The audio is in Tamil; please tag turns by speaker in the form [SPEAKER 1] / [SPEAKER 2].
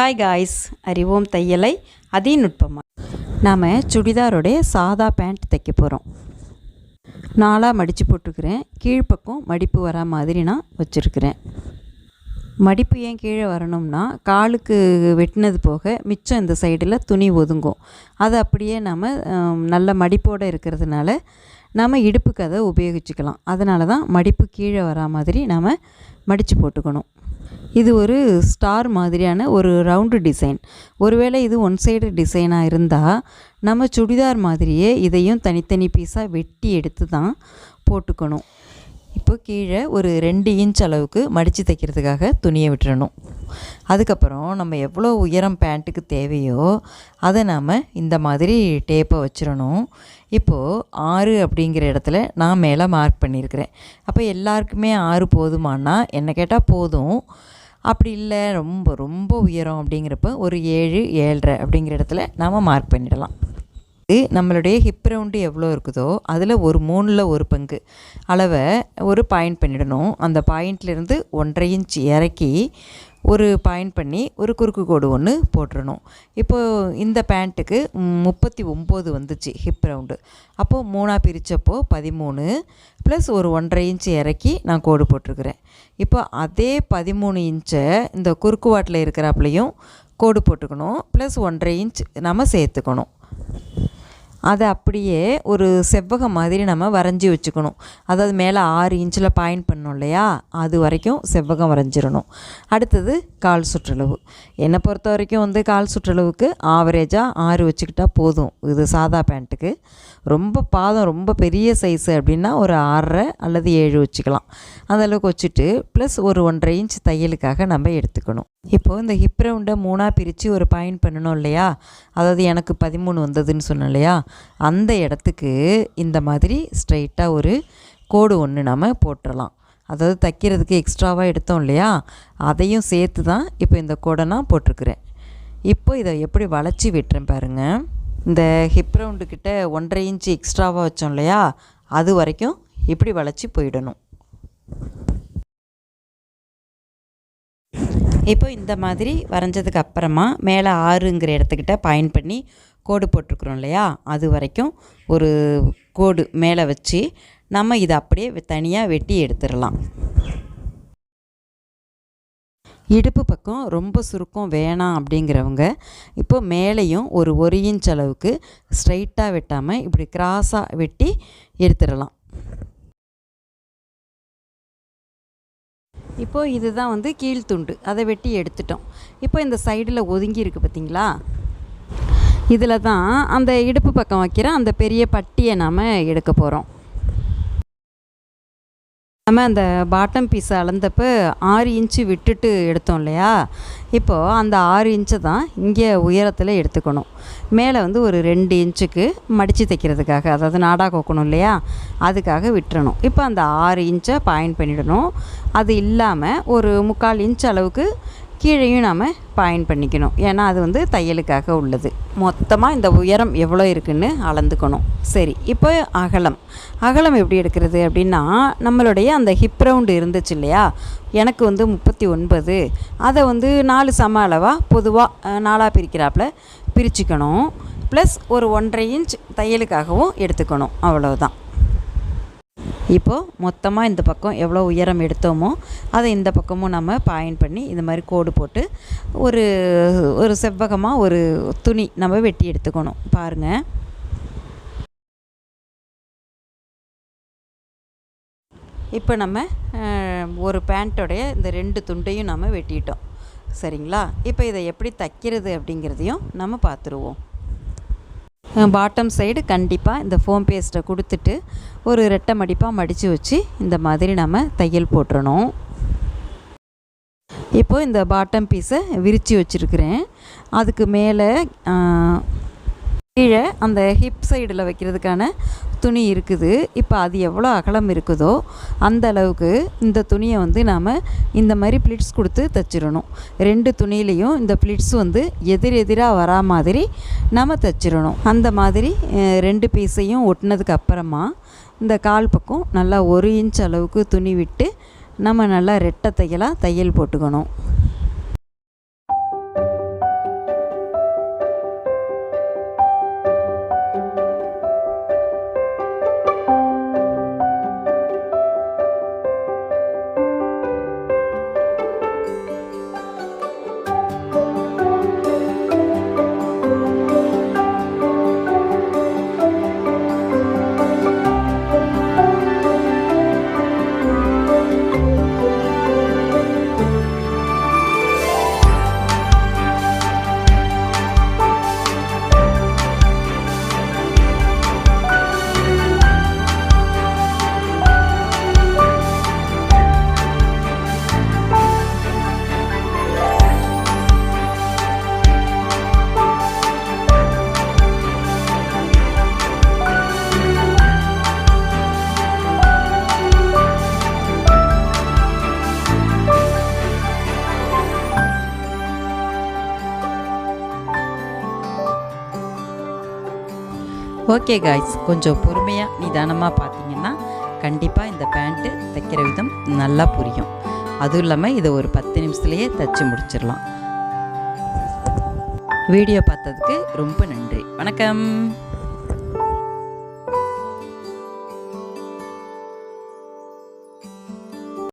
[SPEAKER 1] ஹாய் காய்ஸ் அறிவோம் தையலை அதிநுட்பமாக நாம் சுடிதாரோடைய சாதா பேண்ட் தைக்க போகிறோம் நாலாக மடித்து போட்டுக்கிறேன் கீழ்ப்பக்கம் மடிப்பு வரா மாதிரி நான் வச்சுருக்கிறேன். மடிப்பு ஏன் கீழே வரணும்னா காலுக்கு வெட்டினது போக மிச்சம் இந்த சைடில் துணி ஒதுங்கும். அது அப்படியே நம்ம நல்ல மடிப்போடு இருக்கிறதுனால நம்ம இடுப்புக்கு அதை உபயோகிச்சுக்கலாம். அதனால தான் மடிப்பு கீழே வரா மாதிரி நாம் மடித்து போட்டுக்கணும். இது ஒரு ஸ்டார் மாதிரியான ஒரு ரவுண்டு டிசைன் ஒருவேளை இது ஒன் சைடு டிசைனாக இருந்தால் நம்ம சுடிதார் மாதிரியே இதையும் தனித்தனி பீஸாக வெட்டி எடுத்து தான் போட்டுக்கணும். இப்போ கீழே ஒரு ரெண்டு இன்ச் அளவுக்கு மடித்து தைக்கிறதுக்காக துணியை விட்டுறணும். அதுக்கப்புறம் நம்ம எவ்வளோ உயரம் பேண்ட்டுக்கு தேவையோ அதை நாம் இந்த மாதிரி டேப்பை வச்சிடணும். இப்போது ஆறு அப்படிங்கிற இடத்துல நான் மேலே மார்க் பண்ணியிருக்கிறேன் அப்போ எல்லாருக்குமே ஆறு போதுமானா என்ன கேட்டால் போதும். அப்படி இல்லை ரொம்ப ரொம்ப உயரம் அப்படிங்கிறப்ப ஒரு ஏழு ஏழரை அப்படிங்கிற இடத்துல நாம் மார்க் பண்ணிடலாம். நம்மளுடைய ஹிப் ரவுண்டு எவ்வளோ இருக்குதோ அதில் ஒரு மூணில் ஒரு பங்கு. அளவை ஒரு பாயிண்ட் பண்ணிடணும். அந்த பாயிண்ட்லேருந்து ஒன்றரை இன்ச் இறக்கி ஒரு பாயிண்ட் பண்ணி ஒரு குறுக்கு கோடு ஒன்று போட்டுடணும் இப்போது இந்த பேண்ட்டுக்கு முப்பத்தி ஒம்பது வந்துச்சு ஹிப் ரவுண்டு அப்போது மூணாக பிரித்தப்போ பதிமூணு ப்ளஸ் ஒரு ஒன்றரை இன்ச் இறக்கி நான் கோடு போட்டிருக்கிறேன். இப்போ அதே பதிமூணு இன்ச்சை இந்த குறுக்கு வாட்டில் இருக்கிறாப்புலையும் கோடு போட்டுக்கணும். ப்ளஸ் ஒன்றரை இன்ச் நம்ம சேர்த்துக்கணும். அதை அப்படியே ஒரு செவ்வகம் மாதிரி நம்ம வரைஞ்சி வச்சுக்கணும். அதாவது மேலே ஆறு இன்ச்சில் பாயிண்ட் பண்ணோம் இல்லையா? அது வரைக்கும் செவ்வகம் வரைஞ்சிடணும். அடுத்தது கால் சுற்றளவு. என்னை பொறுத்த வரைக்கும் வந்து கால் சுற்றளவுக்கு ஆவரேஜாக ஆறு வச்சுக்கிட்டால் போதும். இது சாதா பேண்ட்டுக்கு. ரொம்ப பாதம் ரொம்ப பெரிய சைஸு அப்படின்னா ஒரு ஆறரை அல்லது ஏழு வச்சுக்கலாம். அந்த அளவுக்கு வச்சுட்டு ப்ளஸ் ஒரு ஒன்றரை இன்ச் தையலுக்காக நம்ம எடுத்துக்கணும். இப்போது இந்த ஹிப் ரவுண்டை மூணாக பிரித்து ஒரு பாயிண்ட் பண்ணணும் இல்லையா? அதாவது எனக்கு பதிமூணு வந்ததுன்னு சொன்னேன் இல்லையா? அந்த இடத்துக்கு இந்த மாதிரி ஸ்ட்ரைட்டாக ஒரு கோடு ஒன்று நம்ம போட்டுடலாம் அதாவது தைக்கிறதுக்கு எக்ஸ்ட்ராவாக எடுத்தோம் இல்லையா? அதையும் சேர்த்து தான் இப்போ இந்த கோடை நான் போட்டிருக்கிறேன். இப்போ இதை எப்படி வளைச்சி விட்டுறேன் பாருங்கள் இந்த ஹிப் ரவுண்டுக்கிட்ட ஒன்றரை இன்ச் எக்ஸ்ட்ராவாக வச்சோம் இல்லையா? அது வரைக்கும் இப்படி வளைச்சி போயிடணும். இப்போ இந்த மாதிரி வரைஞ்சதுக்கு அப்புறமா மேலே ஆறுங்கிற இடத்துக்கிட்ட பாயிண்ட் பண்ணி கோடு போட்டிருக்குறோம் இல்லையா? அது வரைக்கும் ஒரு கோடு மேலே வச்சு நம்ம இதை அப்படியே தனியாக வெட்டி எடுத்துடலாம். இடுப்பு பக்கம் ரொம்ப சுருக்கம் வேணாம் அப்படிங்கிறவங்க இப்போ மேலேயும் ஒரு ஒரு இன்ச் அளவுக்கு ஸ்ட்ரைட்டாக வெட்டாமல் இப்படி கிராஸாக வெட்டி எடுத்துடலாம். இப்போது இதுதான் வந்து கீழ்த்துண்டு அதை வெட்டி எடுத்துட்டோம். இப்போ இந்த சைடில் ஒதுங்கி இருக்குது பார்த்தீங்களா? இதில் தான் அந்த இடுப்பு பக்கம் வைக்கிற அந்த பெரிய பட்டியை நாம் எடுக்க போகிறோம் நம்ம அந்த பாட்டம் பீஸை அளந்தப்போ ஆறு இன்ச்சு விட்டுட்டு எடுத்தோம் இல்லையா? இப்போது அந்த ஆறு இன்ச்சை தான் இங்கே உயரத்தில் எடுத்துக்கணும். மேலே வந்து ஒரு ரெண்டு இன்ச்சுக்கு மடித்து தைக்கிறதுக்காக அதாவது நாடா கோக்கணும் இல்லையா? அதுக்காக விட்டுறணும். இப்போ அந்த ஆறு இன்ச்சை பாயிண்ட் பண்ணிடணும். அது இல்லாமல் ஒரு முக்கால் இன்ச் அளவுக்கு கீழேயும் நாம் பாயிண்ட் பண்ணிக்கணும். ஏன்னா அது வந்து தையலுக்காக உள்ளது. மொத்தமாக இந்த உயரம் எவ்வளோ இருக்குதுன்னு அளந்துக்கணும். சரி இப்போ அகலம். அகலம் எப்படி எடுக்கிறது அப்படின்னா நம்மளுடைய அந்த ஹிப் ரவுண்டு இருந்துச்சு இல்லையா? எனக்கு வந்து முப்பத்தி ஒன்பது. அதை வந்து நாலு சம அளவாக பொதுவாக நாலாக பிரிக்கிறாப்புல பிரிச்சுக்கணும். ப்ளஸ் ஒரு ஒன்றரை இன்ச் தையலுக்காகவும் எடுத்துக்கணும். அவ்வளோதான் இப்போது மொத்தமாக இந்த பக்கம் எவ்வளோ உயரம் எடுத்தோமோ அதை இந்த பக்கமும் நம்ம பாயிண்ட் பண்ணி இந்த மாதிரி கோடு போட்டு ஒரு ஒரு செவ்வகமாக ஒரு துணி நம்ம வெட்டி எடுத்துக்கணும். பாருங்கள் இப்போ நம்ம ஒரு பேண்ட்டோடைய இந்த ரெண்டு துண்டையும் நம்ம வெட்டிட்டோம். சரிங்களா? இப்போ இதை எப்படி தைக்கிறது அப்படிங்கிறதையும் நம்ம பார்த்துருவோம். பாட்டம் சைடு கண்டிப்பாக இந்த ஃபோம் பேஸ்ட்டை கொடுத்துட்டு ஒரு ரெட்டை மடிப்பாக மடித்து வச்சு இந்த மாதிரி நம்ம தையல் போட்டுறணும். இப்போது இந்த பாட்டம் பீஸை விரித்து வச்சுருக்கிறேன். அதுக்கு மேலே கீழே அந்த ஹிப் சைடில் வைக்கிறதுக்கான துணி இருக்குது. இப்போ அது எவ்வளோ அகலம் இருக்குதோ அந்த அளவுக்கு இந்த துணியை வந்து நாம் இந்த மாதிரி ப்ளிட்ஸ் கொடுத்து தைச்சிடணும். ரெண்டு துணியிலையும் இந்த ப்ளிட்ஸ் வந்து எதிர் எதிராக வரா மாதிரி நம்ம தைச்சிடணும். அந்த மாதிரி ரெண்டு பீஸையும் ஒட்டினதுக்கு அப்புறமா இந்த கால் பக்கம் நல்லா ஒரு இன்ச் அளவுக்கு துணி விட்டு நம்ம நல்லா ரெட்டை தையலாக தையல் போட்டுக்கணும். ஓகே காய்ஸ் கொஞ்சம் பொறுமையாக நிதானமாக பார்த்தீங்கன்னா கண்டிப்பாக இந்த பேண்ட்டு தைக்கிற விதம் நல்லா புரியும். அதுவும் இல்லாமல் இதை ஒரு பத்து நிமிஷத்துலேயே தைச்சி முடிச்சிடலாம். வீடியோ பார்த்ததுக்கு ரொம்ப நன்றி. வணக்கம்.